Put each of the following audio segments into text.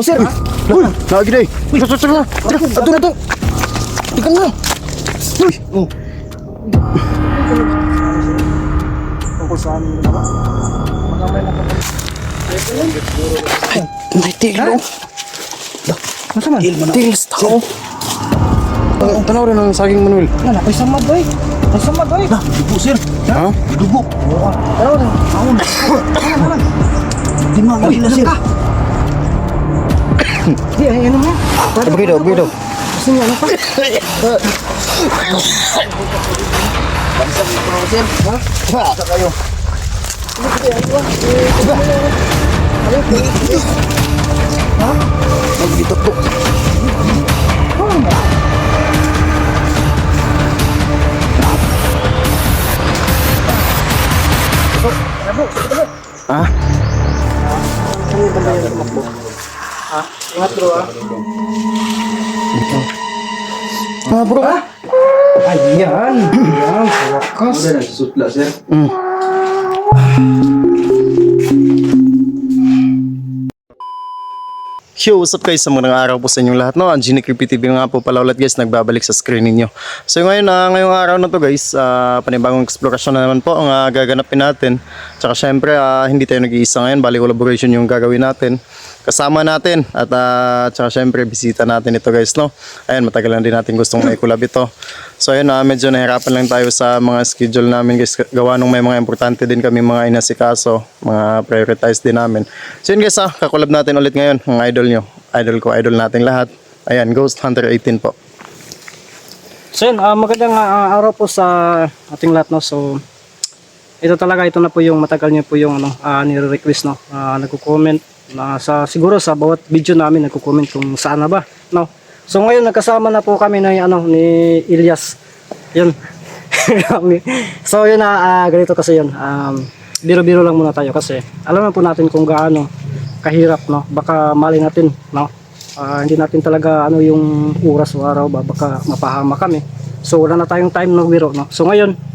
Oh, sir. Uy, lagi na eh. Uy, tara, tara, tara. Ato na to. Tingnan na. Uy. Oh. Tungkol sa amin naman. Mga may nakapag... Ay, may tilo. Masa man? Tilis tao. Ang tanaw rin ng saging Manuel. Yan, ay samad boy. Ay samad boy. Nah, dugo sir. Ha? Dugo. Pero, ako na. Di mo, hindi na sir. Di, ay ano mo? Bagay daw, bagay daw. Gusto niya, ano pa? Sa kayo. Magbitok to. Ha? Ingat bro ah. Ah, bro. Ayan. Ayan, sa wakas. Sutla, sir. Mm. Yo, what's up guys? Sa magandang araw po sa inyong lahat. No? Ang Genie Creepy TV nga po pala ulit guys, nagbabalik sa screen ninyo. So ngayon, ah, ngayong araw na to guys, ah, panibagong explorasyon na naman po ang ah, gaganapin natin. Tsaka syempre, ah, hindi tayo nag-iisa ngayon, bali collaboration yung gagawin natin. Kasama natin at ah, tsaka syempre, bisita natin ito guys. No? Ayan, matagal na din natin gustong may collab ito. So ayun, ah, medyo nahirapan lang tayo sa mga schedule namin guys. Gawa nung may mga importante din kami mga inasikaso, mga prioritize din namin. So yun guys, ah, kakulab natin ulit ngayon, mga idol nyo. Idol ko, idol nating lahat. Ayan, Ghost Hunter 18 po. So yun, ah, magandang ah, araw po sa ating lahat no. So ito talaga ito na po yung matagal niyo po yung ano ah, nire-request no. Ah, nagko-comment na sa siguro sa bawat video namin nagko-comment kung saan na ba no. So ngayon nagkasama na po kami na ano ni Ilyas. Yun. so yun na ah, ganito kasi yun. Um, biro-biro lang muna tayo kasi alam na po natin kung gaano kahirap no. Baka mali natin no. Ah, hindi natin talaga ano yung oras o araw ba baka mapahama kami. So wala na tayong time no biro no. So ngayon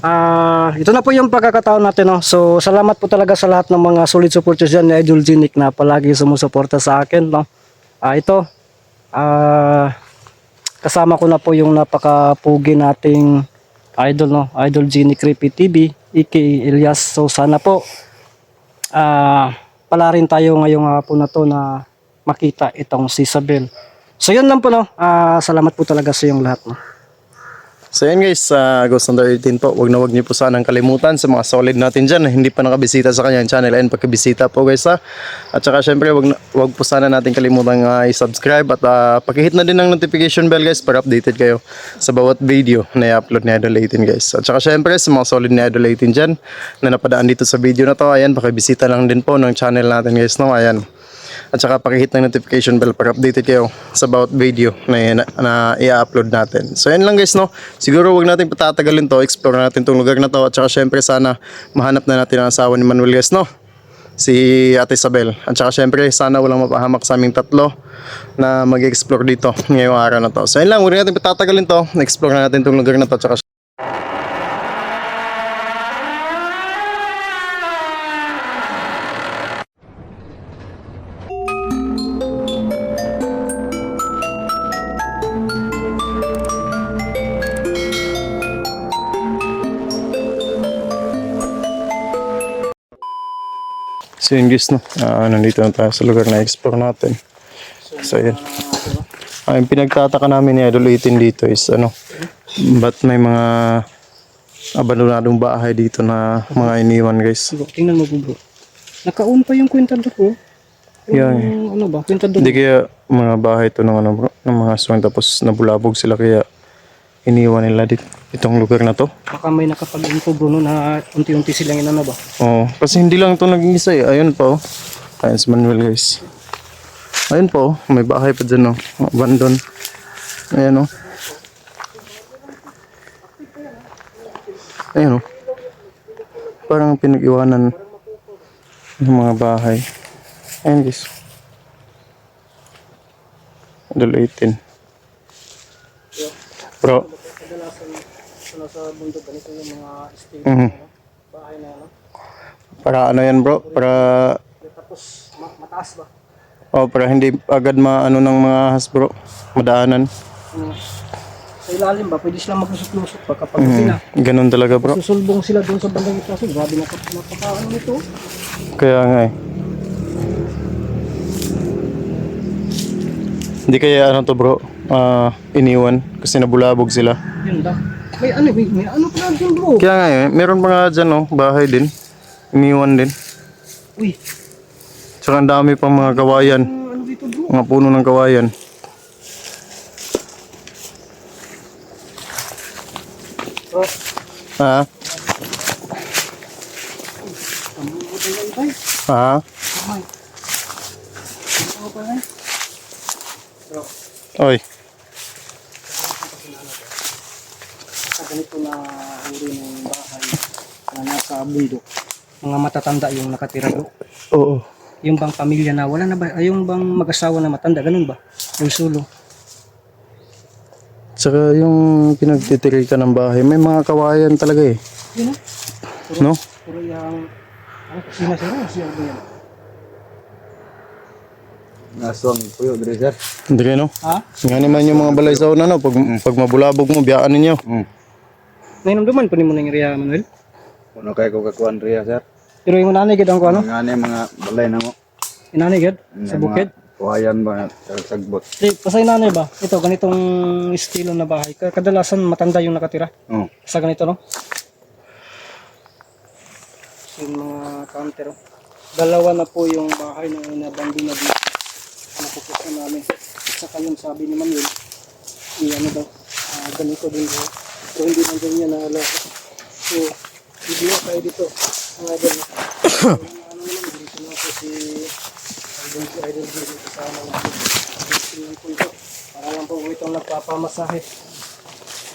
ah ito na po yung pagkakataon natin no. So salamat po talaga sa lahat ng mga solid supporters dyan ni Idol Genic na palagi sumusuporta sa akin no. Ah ito ah kasama ko na po yung napakapugi nating idol no. Idol Genic Creepy TV aka Elias. So sana po ah pala rin tayo ngayong hapon na to na makita itong si Isabel. So yun lang po no. Ah, salamat po talaga sa iyong lahat no. So yan guys, sa Ghost Hunter 18 po, wag na wag niyo po sanang kalimutan sa mga solid natin dyan na hindi pa nakabisita sa kanyang channel and pagkabisita po guys ha. At saka syempre wag, wag po sana natin kalimutan uh, i-subscribe at uh, pakihit na din ng notification bell guys para updated kayo sa bawat video na i-upload ni Idol 18 guys. At saka syempre sa mga solid ni Idol 18 dyan na napadaan dito sa video na to, ayan, pakibisita lang din po ng channel natin guys no, ayan. At saka pakihit ng notification bell para updated kayo sa bawat video na, na, na i-upload natin. So yan lang guys no. Siguro wag natin patatagalin to. Explore natin tong lugar na to. At saka syempre sana mahanap na natin ang asawa ni Manuel guys no. Si Ate Isabel. At saka syempre sana walang mapahamak sa aming tatlo na mag-explore dito ngayong araw na to. So yan lang. Huwag natin patatagalin to. Na-explore na natin tong lugar na to. At saka So yun guys, no? Ah, nandito na tayo sa lugar na explore natin. So yun. Ah, yung pinagtataka namin ni Idol 18 dito is ano, ba't may mga abandonadong bahay dito na mga iniwan guys. Bro, tingnan mo bro. Nakaun pa yung kwentado ko. Yan. Yung ano ba? Kwentado Hindi kaya mga bahay to ng ano bro, ng mga aswang tapos nabulabog sila kaya iniwan nila dito itong lugar na to. Baka may nakapag-info bro no, na unti-unti silang inano ba? Oo, kasi hindi lang ito naging isa eh. Ayun pa oh. Ayun si Manuel guys. Ayun po, may bahay pa dyan oh. Abandon. Ayan oh. Ayun oh. Parang pinag-iwanan ng mga bahay. Ayun guys. Adol 18. Bro. Ano sa bundok ganito yung mga stay Mhm. bahay na ano. Para ano yan bro? Para Tapos ma- mataas ba? Oh, para hindi agad maano ng mga ahas bro. Madaanan. Uh, sa ilalim ba, pwede silang maglusot-lusot pa kapag mm. na. Ganun talaga bro. Susulbong sila doon sa bandang ito. Kasi grabe na napakaano nito. Kaya nga eh. Hindi kaya ano to bro, ah, iniwan kasi nabulabog sila. Yun lang. May ano, may, may ano pa dyan bro. Kaya nga eh, meron pa nga dyan oh, bahay din. Iniwan din. Uy, Tsaka ang dami pang mga kawayan, ano ano dito bro? mga puno ng kawayan. Bro, Ha? mga. Ha? Mga. Bro, Oy, ganito na uri ng bahay na nasa bundok, mga matatanda yung nakatira doon. oo. Yung bang pamilya na wala na ba? Ay, yung bang mag-asawa na matanda, ganun ba? Yung sulo. Tsaka yung pinagtitirikan ng bahay, may mga kawayan talaga eh. Yun No? o. Puro yung... Ano, kusina siya ba yan? Naswang puyo diri sir. Hindi no? Ha? Nga naman yung mga balay sa una no, pag, pag mabulabog mo, biyaan ninyo. Hmm. Nainamdaman pa ni mo ng area, Manuel. Kuno kay ko kakuan riya sir. Pero yung nanay gid ang ko ano? Nga ni mga balay na mo. Inanay gid sa bukid. Kuhayan ba sa sagbot. Di, pasay nanay ba? Ito, ganitong estilo na bahay. Ka- Kadalasan matanda yung nakatira. Oh. Sa ganito, no? Yung mga counter. oh. Dalawa na po yung bahay na inabandon na dito. Napupusa namin. At saka yung sabi ni Manuel, i ano daw, ah, ganito din daw. So hindi lang ganyan na ala. So, video tayo dito. Mga idol. no? ano naman, dito na po si Idol si Idol dito kasama natin. Tingnan po ito. Para lang po itong nagpapamasahe.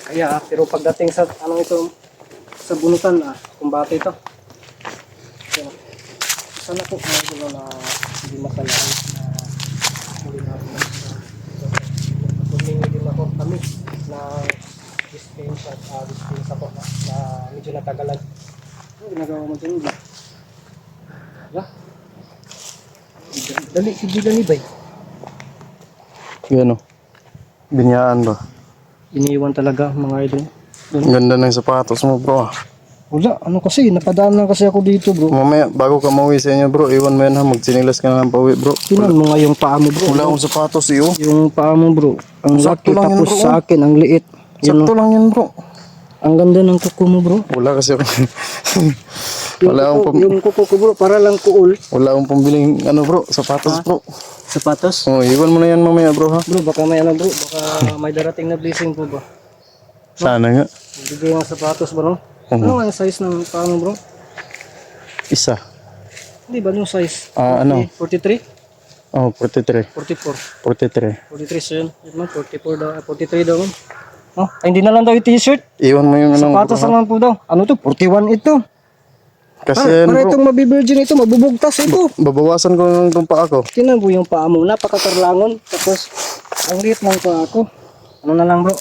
Kaya, ah, pero pagdating sa ano ito, sa bunutan, ah, kumbate ito. So, sana po mga idol na hindi masalain na natin na Tumingi din ako kami na at uh, dispensa po na, na medyo natagalan. Ano ginagawa mo dyan? Ba? Dali, sige dali ba? Yan o. Binyaan ba? Iniiwan talaga mga idol. Ang ganda ng sapatos mo bro. ah. Wala, ano kasi, napadaan lang kasi ako dito bro. Mamaya, bago ka mauwi sa inyo bro, iwan mo yan ha, magsinilas ka na ng pauwi bro. Tinan mo nga yung paa mo bro. Wala akong sapatos iyo. Yung paa mo bro. Ang Sakto laki lang yun, tapos bro. sa akin, ang liit. Yun, Sakto lang yan bro. ang ganda ng kuko mo bro. Wala kasi ako. Wala akong pam- yung kuko ko bro, para lang kuul. wala akong pambiling ano bro, sapatos bro. Sapatos. Oh, iwan mo na yan mamaya bro ha. Bro, baka may ano bro, baka may darating na blessing po ba? Sana nga. Bigay ng sapatos bro. Oo. Ano ang size ng paa mo bro? Isa. Hindi ba yung size? Ah, ano? 43? Oh, 43. 44. 43. 43 so yun. Yun man, 44 daw, ah, 43 daw. man. Oh, ay, hindi na lang daw yung t-shirt. Iwan mo yung ano. Sapatos ha? naman po daw. Ano to? 41 ito. Kasi yan para bro, itong mabibirgin ito, mabubugtas ito. babawasan ko ng itong paa ko. Tinan mo yung paa mo, napakakarlangon. Tapos, ang liit ng paa ko. Ano na lang bro?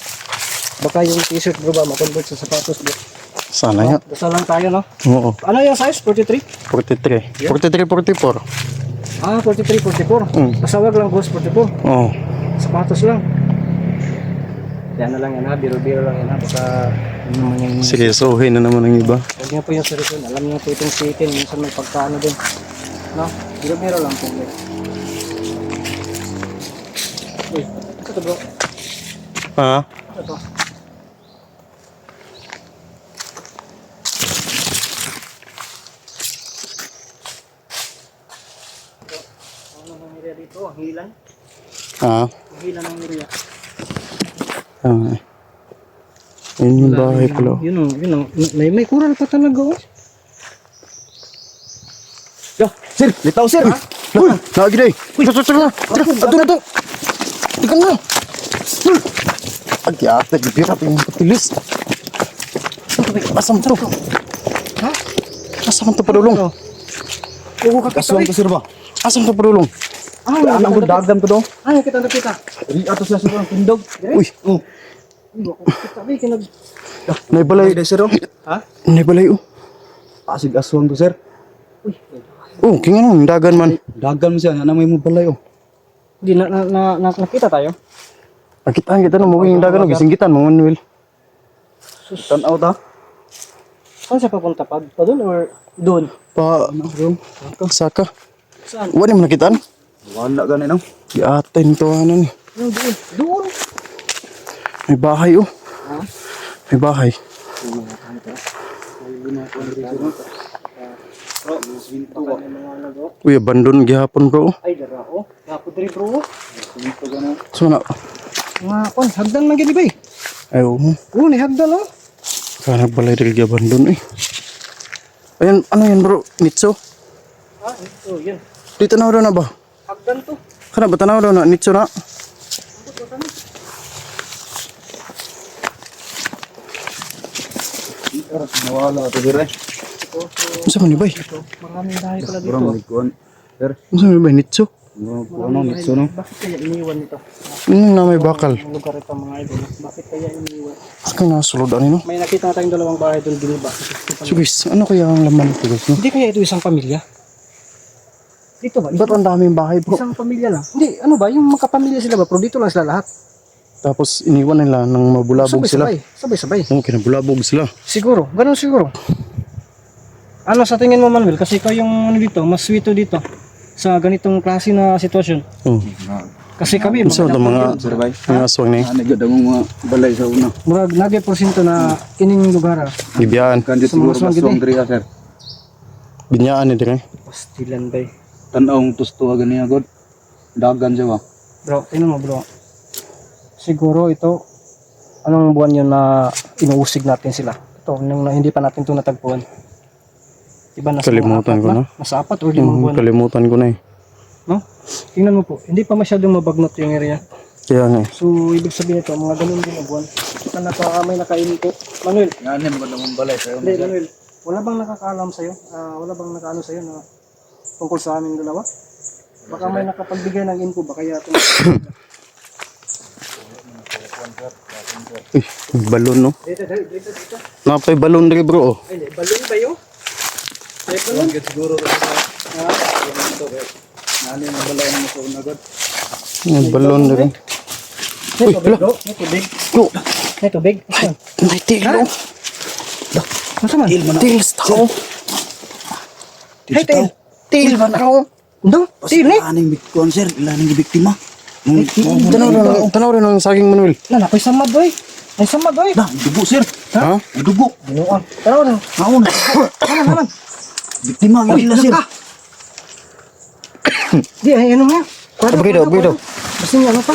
Baka yung t-shirt bro ba, makonvert sa sapatos bro. Sana nga. Dasal lang tayo no? Oo. Ano yung size? 43? 43. 43, 44. Ah, 43, 44. Mm. Kasawag lang boss, 44. Oh. Sapatos lang. Yan na lang yan ha, biro-biro lang yan ha. Baka yun naman yung... Sige, suhin na naman ang iba. Huwag niyo po yung seryoso. Alam niyo po itong sitin. Minsan may pagkaano din. No? Biro-biro lang po. Uy, ito to bro. Ha? Ito to. Ano ang area dito? Ang hilan? Ha? Ang hilan ng area. Ah. Yun yung bahay pala. Yun o, yun o. May, may kural pa talaga oh. Yo, sir, litaw sir ha? Uy! Lagi day! Uy! Tara, tara, tara! Ato na to! Tingnan mo! Agi ate, gibira pa yung patilis. Asam to? Ha? Asam to padulong? Oo ka Aswang to sir ba? Asam to padulong? Ah, Anak ko dagam to do. Ay, kita na Ri ato sa sir ang tindog. Uy! Oh. Uy, ako kita ba kinag... Naibalay. Balay sir oh. Ha? Naibalay oh. Asig aswang to sir. Uy, Oh, kaya ano, dagan man. Dagam siya, ana may mo balay oh. Hindi na, na, na, na nakita tayo. Nakitaan kita no, mawing dagan no, gisinggitan mo Manuel. Tanaw ta. Saan siya papunta? Pa, pa doon or doon? Pa, saka. Saan? Wala mo nakitaan? Wala gani no. Giatin to ano ni. Doon, doon. May bahay oh. May bahay. Uy, abandon gihapon bro. Ay, dara oh. Dapat rin bro. So na, Nga, kon, hagdan man gini ba ayaw mo. Oo, ni hagdan oh. Kaya nagbalay dahil abandon eh. Ayan, ano yan bro? Nitso? Ah, ito, yan. Di tanaw daw na ba? Hagdan to. Kana ba tanaw na? Nitso na? Nawala to dire. Unsa man ni bay? Maraming bahay pala dito. Bro magkuan. Sir, Unsa man ni bay? Nitso? ano nitso no? Bakit kaya iniwan ito? Ano na may bakal? Ang lugar ito mga idol. Bakit kaya iniwan? Kaya nasulod ano no? May nakita na tayong dalawang bahay doon giniba. So guys, ano kaya ang laman nito guys no? Hindi kaya ito isang pamilya? Dito ba? Ba't ang daming bahay bro? Isang pamilya lang. Hindi, ano ba? Yung magkapamilya sila ba? Pero dito lang sila lahat. Tapos iniwan nila nang mabulabog sila. Sabay-sabay. Sabay-sabay. Oo, kinabulabog sila. Siguro. Ganun siguro. Ano sa tingin mo Manuel? Kasi ikaw yung ano dito, mas sweeto dito sa ganitong klase na sitwasyon. Oo. Kasi kami, So, ito mga, Sir bay. mga aswang na Ano gud ang mga balay sa una. murag nagay porsyento na kining lugar. ah. Ibiyaan. Kan Sa mga siguro aswang gid baswang eh. dire sir. Binyaan ni dire. Pastilan ba eh. Tanaw tusto gani agad. Dagan siya ba? Bro, tingnan mo bro. Siguro ito, anong buwan yun na inuusig natin sila? Ito, nung na, hindi pa natin ito natagpuan. Diba nasa mga Kalimutan ko na. Nasa apat o limang Hmm, buwan. kalimutan ko na eh. No? Tingnan mo po, hindi pa masyadong mabagnot yung area. Kaya nga eh. So, ibig sabihin ito, mga ganun din na buwan. Baka naka, may nakainin ko. Manuel, Ngani mo namang balay sa una. hindi, Manuel. Wala bang nakakaalam sa'yo? Ah, wala bang nakaano sa'yo na tungkol sa amin dalawa? Baka may nakapagbigay ng info ba kaya ito? Uy, balon no. dito, dito, dito. Napay balon dire bro oh. Ay. Balon ba yun? Ay, balon? siguro Ha? ngani mo balay mo sa una agad. May balon. May tubig, bro. Tubig. Yo, May tubig. Asan? may tilo. Masa man? Tils tao. Hey, tail. Til ba na ako? Ando? Tail, eh. Aning bikon sir, ilaning biktima. Tanaw rin, ang saging Manuel. Nana, ako'y samad, boy. Ay, samad, boy. Da, dugo sir. Ha? Dugo. Binuang. Taraw na. Naon. Naman, naman. Biktima gani na sir. Di, ay, ano nga? Kwado, Abrido, abrido. Kasi nga, ano pa?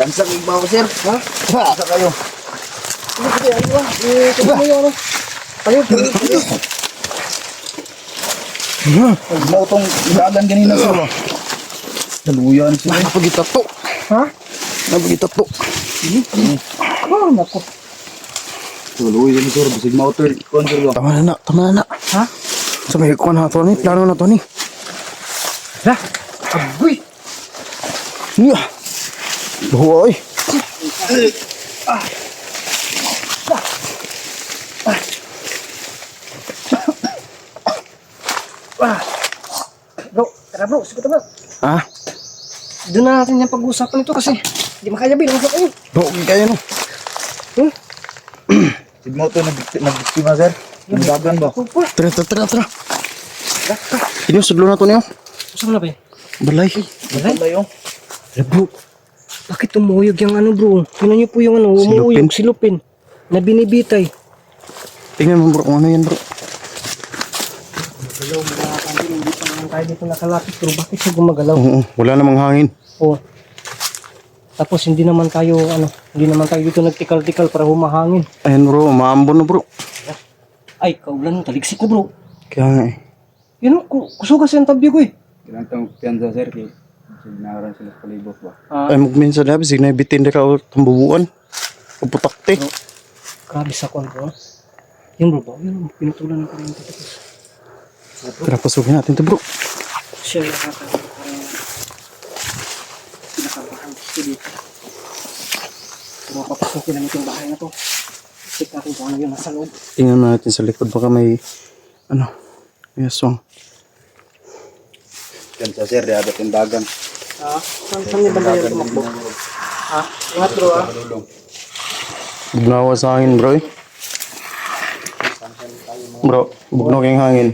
Langsang igbaw sir. Ha? Sa kayo. Sige, ano ba? Eh, yung ano. Palit, palit. Mo tong ilagan ganina sir. ba? Daluyan sir. Napagita to. Ha? Napagita to. Oh, naku. Daluyan sir. Bisig mo to. Kon sir ba? Tama na na, tama na na. Ha? Sa may kuha na to ni, plano na to ni. Ha? Agoy! Niya. Buhoy. Bro, tara bro, sige bro. Ah, Doon na natin yung pag-uusapan ito kasi hindi makayabi. Lang sa kayo. buhoy kayo no. Hmm? Bisig mo to nagbiktima sir. Dagan ba? Tara, tara, tara, tara. Ini sudlo na to niyo. Saan na ba yun? Balay. Balay yung. Eh, bro, bakit umuyog yung ano bro? Tingnan niyo po yung ano, umuyog, silupin. Na binibitay. Tingnan mo bro, kung ano yan bro. Hello, mga kantin, hindi pa naman tayo dito nakalapit bro. Bakit siya gumagalaw? Oo, wala namang hangin. Oo. Tapos hindi naman tayo, ano, hindi naman tayo dito nagtikal-tikal para humahangin. Ayan bro, maambon na bro. Ay, kaulan, taligsik na bro. Kaya nga eh. Yun o, ku- kusuga siya ang tabi ko eh. Kinantang piyansa sir kay sinaran sila sa palibot ba? Ah, Ay magminsan na, bisig na bitin na ka tambubuan. Uputakte. grabe sa kon bro. Yun bro, ba? Yun, pinutulan ng kuryente. Tapos, Tara, pasukin natin to bro. siya yung nakaka- pinakabahan gusto dito. Pero papasukin namin itong bahay na to. Check natin kung ano yung nasa loob. Tingnan natin sa likod, baka may, ano, may aswang. Yan sa sir, diabot yung dagan. Ha? Saan saan niya banda yung tumakbo? Ha? Ingat bro ah. Bugnawa sa hangin, bro. eh. Bro, bugnog yung hangin.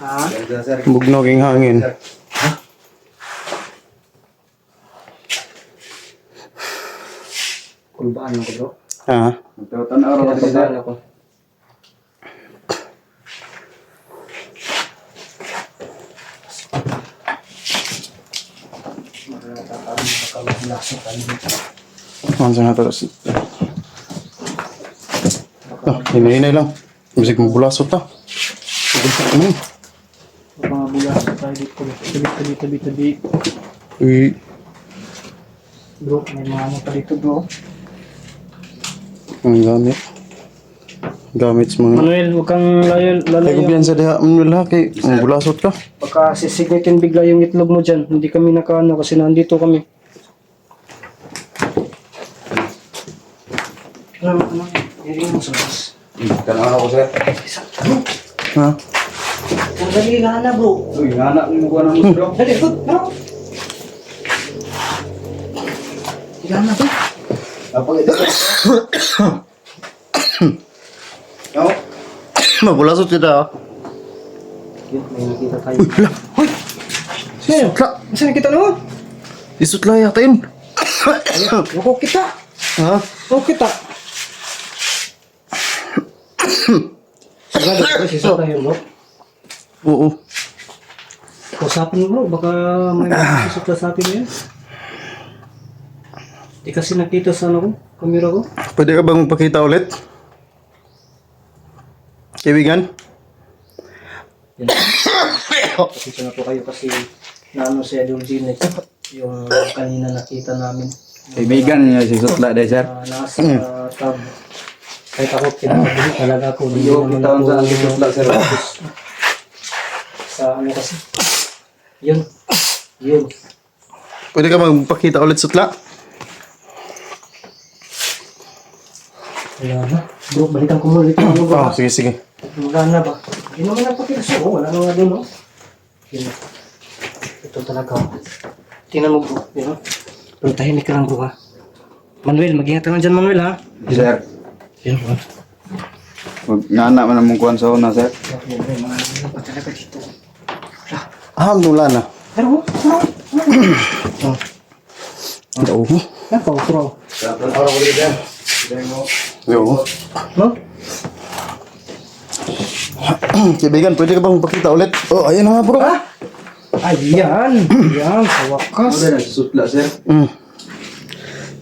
Ha? Sir. Bugnog yung hangin. Kulbaan ako bro. Ha? Magtawatan araw kasi sir. ako. Ano sa nato? Ah, hinay-hinay lang. Bisig mo bulasot ta. Ano yun? Mga bulas tayo dito. Tabi, tabi, tabi, tabi. Uy, Bro, may mga ano pa dito bro. Ang gamit. Gamit sa mga... Manuel, huwag kang layo, Ay, lalayo. kumpiyansa diha. Manuel ha, kay ang bulasot ka. Baka sisignitin bigla yung itlog mo dyan. Hindi kami nakaano kasi nandito kami. Ano, ano, hiring mo sa labas. Kanahan ako sir. Ha? Sandali na na bro. Uy, anak mo ko ng bro. Dali, good, bro. Higa na ba? Yo. Mabulasot kita ha. Yun, may nakita tayo. Uy, wala. Uy! Sutla! Saan kita naman? Isutla yatain. Ako kita. ha? Ako kita. Sigado, bro. Sisa tayo, bro. Oo. Usapin mo bro, baka may susukla sa atin yan. Di kasi nakita sa ano ko, kamera ko. Pwede ka bang magpakita ulit? Kaibigan? Yan. Pasensya na po kayo kasi naano si Idol Gene yung kanina nakita namin. Kaibigan niya si Sutla day sir. Uh, nasa tab. Kahit ako pinapabili talaga ako. Hindi Yo, naman kita ako sa si Sutla sir. sa ano kasi. Yun. Yun. Pwede ka magpakita ulit sutla? Wala na. Bro, balikan ko muna dito. Ano Oh, ba? sige, sige. Magana ba? Yun naman ang pakilaso. Oh, wala na nga doon, no? Yun. Ito talaga. Tingnan mo, bro. Yun, no? Pero tahimik ka lang, bro, ha? Manuel, mag-ingat ka lang dyan, Manuel, ha? Sir. Yun, bro. Wag nga anak man mong kuan sa una sir. Yun, bro. Mga ano pa talaga dito. Ah, wala na. Pero, bro. Oh, Oo. yan pa, bro. Katan araw ko Oo. No? Kaibigan, pwede ka bang magpakita ulit? Oh, ayan na nga bro. Ayan. Ayan, sa wakas. Ano na Sutla sir? Mm.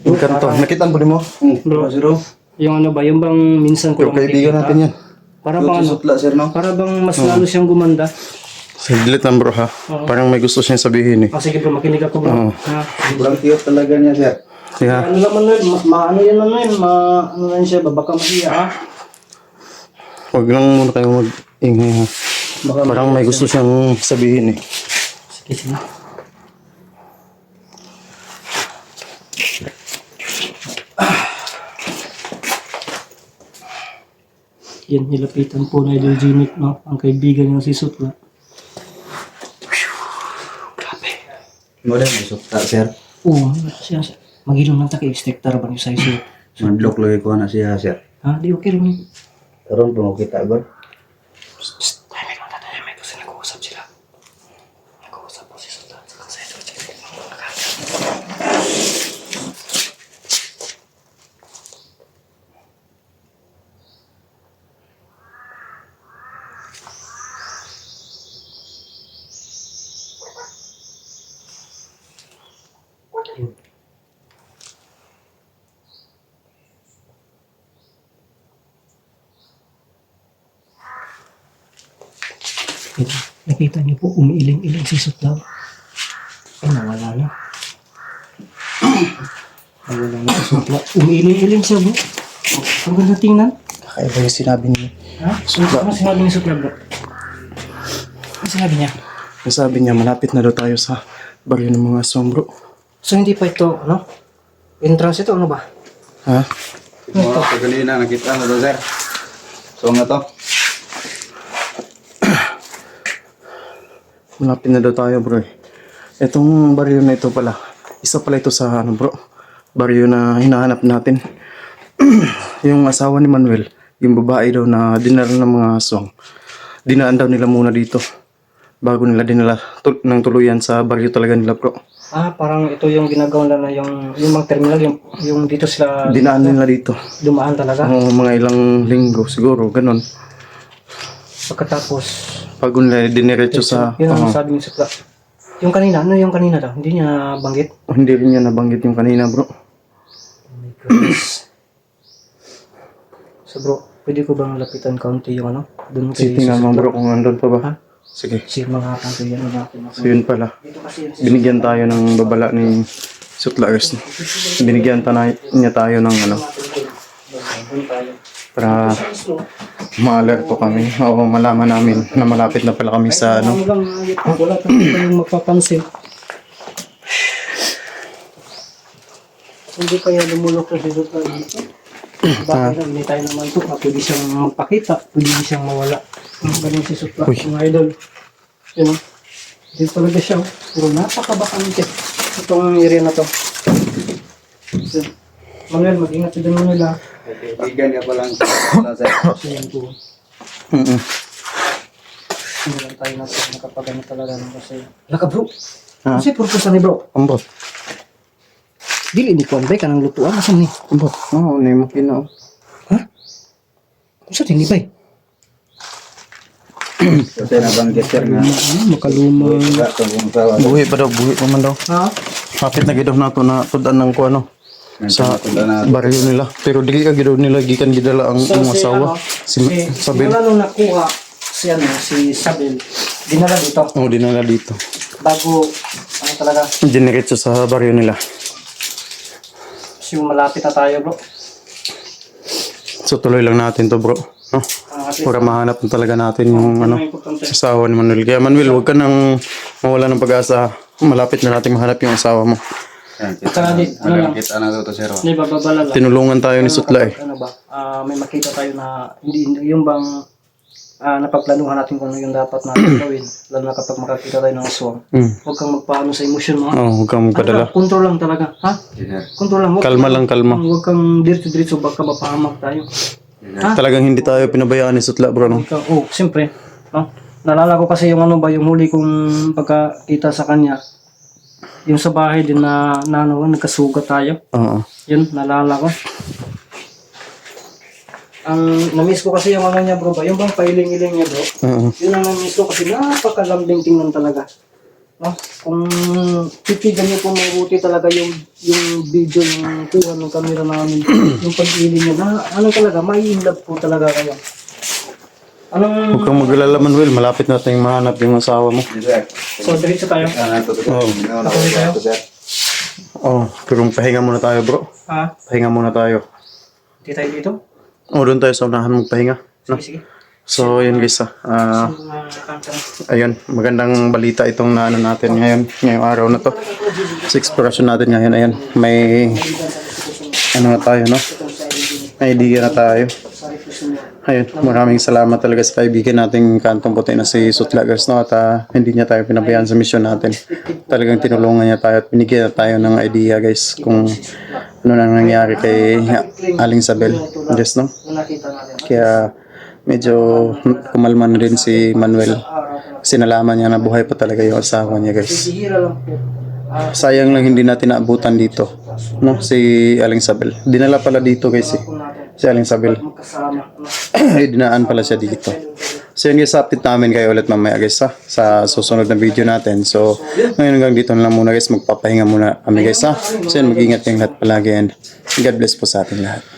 Yung kanto. Nakita mo din mo? Bro, Zero. yung ano ba, yung bang minsan ko Yung kaibigan natin yan. Para Yung bang ano, Sutla sir no? para bang mas lalo siyang gumanda. Saglit lang bro ha. Parang may gusto siyang sabihin eh. Ah, sige bro, makinig ako bro. Oo. Ha? Sobrang cute talaga niya sir. Kaya, Ano lang Manuel, ma, ma ano yan Manuel, ma ano lang siya, ba, baka mahiya ha. wag lang muna kayo mag-ingay ha. Baka Parang may gusto siyang sabihin eh. Sige, sige. Yan, nilapitan po na Idol Ginic, no? Ang kaibigan niya si Sutla. Mo din Sutla sir. Oo, siya, siya. Magilong lang tayo, istektar ba niyo sa iso? Madlok lagi ko na siya sir. Ha, di okay rin. Karon pa mo kita gud. Tahimik lang, tahimik kasi nag-uusap sila. Nag-uusap po si Sutla sa Idol Ginic. Ito, nakita niyo po, umiiling-iling si Sutlaw. Ay, nawala na. nawala na si Sutlaw. Umiiling-iling siya, bro. Oh, ang ganda tingnan. Kakaiba yung sinabi niya. Ha? Sutlaw? Ano sinabi ni Sutlaw, bro? Ano sinabi niya? Sabi niya, malapit na daw tayo sa baryo ng mga sombro. So, hindi pa ito, ano? Entrance ito, ano ba? Ha? Mo sa kanina nakita na do sir. So nga to. Malapit na daw tayo bro eh. Itong baryo na ito pala, isa pala ito sa ano bro, baryo na hinahanap natin. yung asawa ni Manuel, yung babae daw na dinala ng mga aswang, dinaan daw nila muna dito bago nila dinala tul- ng tuluyan sa baryo talaga nila bro. Ah, parang ito yung ginagawa nila na yung, yung mga terminal, yung, yung dito sila Dinaan nila dito. dumaan talaga. Mga, mga ilang linggo siguro, ganun. Pagkatapos, Bago nila diniretso sa... yun ang Oo. sabi niya sa Yung kanina, ano yung kanina daw? Hindi niya banggit? hindi rin niya nabanggit yung kanina bro. So bro, pwede ko bang lapitan kaunti yung ano? Doon Sige, tingnan mo bro kung nandun pa ba. Ha? Sige. Sige mga kanto yan natin. So yun pala. Binigyan tayo ng babala ni Sutlagers. Binigyan ta na, niya tayo ng ano Doon ma-alerto kami o malaman namin na malapit na pala kami sa ano. Wala tayong mapapansin. Hindi kaya lumulok na dito. Bakit na, hindi tayo naman ito. Ah, pwede siyang magpakita, pwede siyang mawala. Ang galing si Sutla, Uy. mga idol. Yun o. Dito talaga siya. oh. Pero napakabakante. Itong area na to. So, Manuel, mag-ingat ka din ha. Kaibigan ka pa lang sa sir. So, yan po. Mm-mm. Hindi lang tayo na nakapagano talaga ng kasi. Laka bro. Ha? Kasi purpose ni bro. Ambot. Dili ni kuan bay kanang lutuan asa ni? Ambot. Oo, oh, ni mo kina. Ha? Unsa din ni bay? Kasi nabanggit sir nga. Ano makaluma. Buhi pa daw, buhi pa man daw. Ha? Kapit na gidaw nato na tudan ng kuano sa baryo nila. Pero dili ka gidaw nila gikan gidala ang So, ang si, asawa. ano, Si, Sabel. Mula nung nakuha si ano, si Sabel, dinala dito Oo, dinala dito. bago ano talaga, Diniretso sa baryo nila. so malapit na tayo bro. So tuloy lang natin to bro. No? Ah, least, Para mahanap na talaga natin yung ano, ang importante. asawa ni Manuel. Kaya Manuel, huwag ka nang mawala ng pag-asa. Malapit na natin mahanap yung asawa mo. Tsaka di, ano lang, Kita na to sir. hindi bababala lang. Tinulungan tayo ni Sutla eh. Ano ba, ah, may makita tayo na hindi, yung bang ah, napagplanuhan natin kung ano yung dapat natin gawin. Lalo na kapag makakita tayo ng aswang. Mm. Huwag kang magpaano sa emosyon mo. ha? Oh, huwag kang Ano magpadala. lang, control lang talaga. Ha? Control lang. Huwag Kalma lang, kalma. Huwag kang diretso-diretso, baka mapahamak tayo. Ha? Talagang hindi tayo pinabayaan ni Sutla bro. No? Ikaw, oh, siyempre. No? Nalala ko kasi yung ano ba, yung huli kong pagkakita sa kanya. Yung sa bahay din na, na ano, nagkasugat tayo. Oo. Yun, nalala ko. Ang na-miss ko kasi yung ano niya bro ba, yung bang pailing-iling niya bro. Oo. Yun ang na-miss ko kasi napakalambing tingnan talaga. No? Kung titigan niyo po mabuti talaga yung yung video ng kuha ng camera namin, yung pag-iling niya, na, ano talaga, may in love po talaga kayo. Anong, Huwag kang mag-alala Manuel. Malapit natin mahanap yung asawa mo. so diretso tayo. Oo. Sir? Oh, pero pahinga muna tayo bro. Ha? Pahinga muna tayo. Di tayo dito? O, doon tayo sa unahan magpahinga. No? Sige, sige. So, yun guys ah. Kanta. ayun, magandang balita itong naano natin ngayon, ngayong araw na to. Sa expression natin ngayon, ayan, may ano na tayo, no? May idea na tayo. Ayun, maraming salamat talaga sa kaibigan nating kantong puti na si Sutlagers, no? At ah, hindi niya tayo pinabayaan sa mission natin. Talagang tinulungan niya tayo at binigyan na tayo ng idea, guys, kung ano na nangyari kay Aling Sabel. Yes, no? Kaya medyo kumalma na rin si Manuel. Kasi niya na buhay pa talaga yung asawa niya guys. Sayang lang hindi natin naabutan dito. No, si Aling Sabel. Dinala pala dito guys eh. Si Aling Sabel. magkasama. Ano? Ay, dinaan pala siya dito. So yun guys, update namin kayo ulit mamaya guys ha, sa susunod na video natin. So ngayon hanggang dito na lang muna guys, magpapahinga muna kami guys ha. So yun, mag-ingat kayong lahat palagi and God bless po sa ating lahat.